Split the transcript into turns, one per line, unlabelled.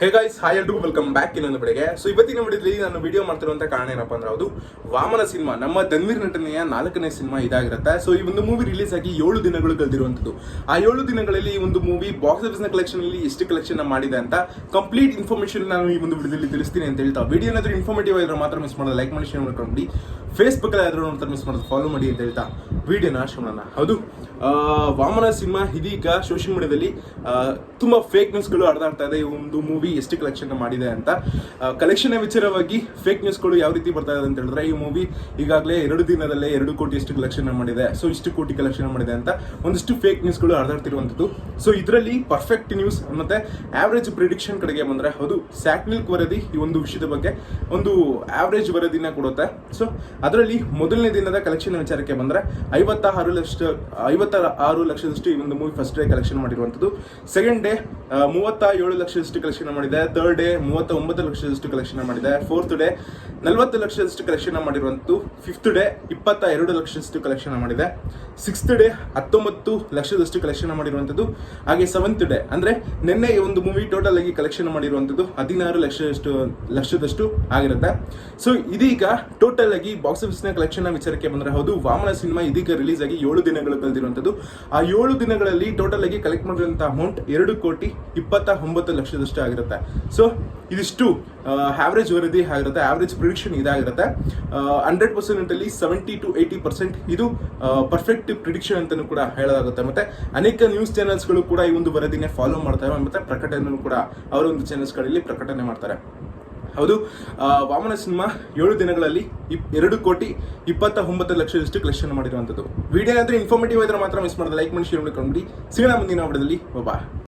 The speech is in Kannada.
ಹೇ ಗೈಸ್ ಹಾಯ್ ಎಲ್ರಿಗೂ ವೆಲ್ಕಮ್ ಬ್ಯಾಕ್ ಇನ್ನೊಂದು ಬೆಳೆಗೆ ಸೊ ಇವತ್ತಿನ ವಿಡಿಯೋದಲ್ಲಿ ನಾನು ವಿಡಿಯೋ ಮಾಡ್ತಿರುವಂತ ಕಾರಣ ಏನಪ್ಪ ಅಂದ್ರೆ ಅದು ವಾಮನ ಸಿನಿಮಾ ನಮ್ಮ ಧನ್ವೀರ್ ನಟನೆಯ ನಾಲ್ಕನೇ ಸಿನಿಮಾ ಇದಾಗಿರುತ್ತೆ. ಸೊ ಈ ಒಂದು ಮೂವಿ ರಿಲೀಸ್ ಆಗಿ ಏಳು ದಿನಗಳು ಕಳೆದಿರುವಂತದ್ದು ಆ ಏಳು ದಿನಗಳಲ್ಲಿ ಈ ಒಂದು ಮೂವಿ ಬಾಕ್ಸ್ ಆಫೀಸ್ನ ಕಲೆಕ್ಷನ್ ಅಲ್ಲಿ ಎಷ್ಟು ಕಲೆಕ್ಷನ್ ಮಾಡಿದೆ ಅಂತ ಕಂಪ್ಲೀಟ್ ಇನ್ಫಾರ್ಮೇಶನ್ ನಾನು ಈ ಒಂದು ವಿಡಿಯೋದಲ್ಲಿ ತಿಳಿಸ್ತೀನಿ ಅಂತ ಹೇಳ್ತಾ ವಿಡಿಯೋ ಏನಾದರೂ ಇನ್ಫಾರ್ಮೇಟಿವ್ ಆಗಿದ್ರೆ ಮಾತ್ರ ಮಿಸ್ ಮಾಡೋದು ಲೈಕ್ ಮಾಡಿ ಶೇರ್ ಮಾಡ್ಕೊಂಡು ಫೇಸ್ಬುಕ್ ಅಲ್ಲಿ ಆದ್ರೂ ಮಿಸ್ ಮಾಡೋದು ಫಾಲೋ ಮಾಡಿ ಅಂತ ಹೇಳ್ತಾ. ವಿಡಿಯೋನ ಶೋಣ ಹೌದು. ವಾಮನ ಸಿನಿಮಾ ಇದೀಗ ಸೋಷಿಯಲ್ ಮೀಡಿಯಾದಲ್ಲಿ ತುಂಬ ತುಂಬಾ ಫೇಕ್ ನ್ಯೂಸ್ಗಳು ಹರಿದಾಡ್ತಾ ಇದೆ. ಈ ಒಂದು ಮೂವಿ ಎಷ್ಟು ಕಲೆಕ್ಷನ್ ಮಾಡಿದೆ ಅಂತ. ಕಲೆಕ್ಷನ್ ವಿಚಾರವಾಗಿ ಫೇಕ್ ನ್ಯೂಸ್ಗಳು ಯಾವ ರೀತಿ ಬರ್ತಾ ಇದೆ ಅಂತ ಹೇಳಿದ್ರೆ, ಈ ಮೂವಿ ಈಗಾಗಲೇ ಎರಡು ದಿನದಲ್ಲೇ ಎರಡು ಕೋಟಿ ಎಷ್ಟು ಕಲೆಕ್ಷನ್ ಮಾಡಿದೆ. ಸೊ ಇಷ್ಟು ಕೋಟಿ ಕಲೆಕ್ಷನ್ ಮಾಡಿದೆ ಅಂತ ಒಂದಿಷ್ಟು ಫೇಕ್ ನ್ಯೂಸ್ಗಳು ಹರಿದಾಡ್ತಿರುವಂಥದ್ದು. ಸೊ ಇದರಲ್ಲಿ ಪರ್ಫೆಕ್ಟ್ ನ್ಯೂಸ್ ಮತ್ತೆ ಆವರೇಜ್ ಪ್ರಿಡಿಕ್ಷನ್ ಕಡೆಗೆ ಬಂದ್ರೆ, ಹೌದು ಸ್ಯಾಟ್ಮಿಲ್ಕ್ ವರದಿ ಈ ಒಂದು ವಿಷಯದ ಬಗ್ಗೆ ಒಂದು ಆವರೇಜ್ ವರದಿನ ಕೊಡುತ್ತೆ. ಸೊ ಅದರಲ್ಲಿ ಮೊದಲನೇ ದಿನದ ಕಲೆಕ್ಷನ್ ವಿಚಾರಕ್ಕೆ ಬಂದ್ರೆ ಐವತ್ತ ಆರು ಲಕ್ಷ ಐವತ್ತ ಆರು ಲಕ್ಷದಷ್ಟು ಈ ಒಂದು ಮೂವಿ ಫಸ್ಟ್ ಡೇ ಕಲೆಕ್ಷನ್ ಮಾಡಿರುವಂಥದ್ದು. ಸೆಕೆಂಡ್ ಡೇ ಮೂವತ್ತ ಏಳು ಲಕ್ಷದಷ್ಟು ಕಲೆಕ್ಷನ್ ಮಾಡಿದೆ. ಥರ್ಡ್ ಡೇ ಮೂವತ್ತ ಒಂಬತ್ತು ಲಕ್ಷದಷ್ಟು ಕಲೆಕ್ಷನ್ ಮಾಡಿದೆ. ಫೋರ್ತ್ ಡೇ ನಲವತ್ತು ಲಕ್ಷದಷ್ಟು ಕಲೆಕ್ಷನ್ ಮಾಡಿರುವಂಥದ್ದು. ಫಿಫ್ತ್ ಡೇ ಇಪ್ಪತ್ತ ಎರಡು ಲಕ್ಷದಷ್ಟು ಕಲೆಕ್ಷನ್ ಮಾಡಿದೆ. ಸಿಕ್ಸ್ತ್ ಡೇ ಹತ್ತೊಂಬತ್ತು ಲಕ್ಷದಷ್ಟು ಕಲೆಕ್ಷನ್ ಮಾಡಿರುವಂಥದ್ದು. ಹಾಗೆ ಸೆವೆಂತ್ ಡೇ ಅಂದ್ರೆ ನಿನ್ನೆ ಈ ಒಂದು ಮೂವಿ ಟೋಟಲ್ ಆಗಿ ಕಲೆಕ್ಷನ್ ಮಾಡಿರುವಂಥದ್ದು ಹದಿನಾರು ಲಕ್ಷದಷ್ಟು ಲಕ್ಷದಷ್ಟು ಆಗಿರುತ್ತೆ. ಸೊ ಇದೀಗ ಟೋಟಲ್ ಆಗಿ ಬಾಕ್ಸ್ ಆಫೀಸ್ನ ಕಲೆಕ್ಷನ್ ವಿಚಾರಕ್ಕೆ ಬಂದ್ರೆ ಹೌದು. ವಾಮನ ಸಿನಿಮಾ ಇದೀಗ ರಿಲೀಸ್ ಆಗಿ ಏಳು ದಿನಗಳು ಕಳೆದಿರುವಂಥದ್ದು. ಆ ಏಳು ದಿನಗಳಲ್ಲಿ ಟೋಟಲ್ ಆಗಿ ಕಲೆಕ್ಟ್ ಮಾಡಿರುವಂತಹ ಅಮೌಂಟ್ ಎರಡು ಕೋಟಿ ಇಪ್ಪತ್ತ ಒಂಬತ್ತು ಲಕ್ಷದಷ್ಟು ಆಗಿರುತ್ತೆ. ಸೊ ಇದಿಷ್ಟು ಆವರೇಜ್ ವರದಿ ಆಗಿರುತ್ತೆ ಆವರೇಜ್ ಪ್ರಿಡಿಕ್ಷನ್ ಇದಾಗಿರುತ್ತೆ. ಹಂಡ್ರೆಡ್ ಪರ್ಸೆಂಟ್ ಅಲ್ಲಿ ಸೆವೆಂಟಿ ಟು ಏಯ್ಟಿ ಪರ್ಸೆಂಟ್ ಇದು ಪರ್ಫೆಕ್ಟ್ ಪ್ರಿಡಿಕ್ಷನ್ ಅಂತಾನೂ ಕೂಡ ಹೇಳಲಾಗುತ್ತೆ. ಮತ್ತೆ ಅನೇಕ ನ್ಯೂಸ್ ಚಾನೆಲ್ಸ್ಗಳು ಕೂಡ ಈ ಒಂದು ವರದಿನೇ ಫಾಲೋ ಮಾಡ್ತಾರೆ ಮತ್ತೆ ಪ್ರಕಟಣೆಯನ್ನು ಕೂಡ ಅವರ ಒಂದು ಚಾನೆಲ್ಸ್ಗಳಲ್ಲಿ ಪ್ರಕಟಣೆ ಮಾಡ್ತಾರೆ. ಹೌದು. ವಾಮನ ಸಿನಿಮಾ ಏಳು ದಿನಗಳಲ್ಲಿ ಇಪ್- ಎರಡು ಕೋಟಿ ಇಪ್ಪತ್ತ ಒಂಬತ್ತು ಲಕ್ಷದಷ್ಟು ಕಲೆಕ್ಷನ್ ಮಾಡಿರುವಂಥದ್ದು. ವಿಡಿಯೋ ಏನಾದರೂ ಇನ್ಫಾರ್ಮೇಟಿವ್ ಇದ್ರೆ ಮಾತ್ರ ಮಿಸ್ ಮಾಡಿದ್ರೆ ಲೈಕ್ ಮಾಡಿ ಶೇರ್ ಮಾಡ್ಕೊಂಡ್ಬಿಡಿ ಸಿಗೋಣ ಮುಂದಿನ ವಿಡಿಯೋದಲ್ಲಿ ಬಾಬಾ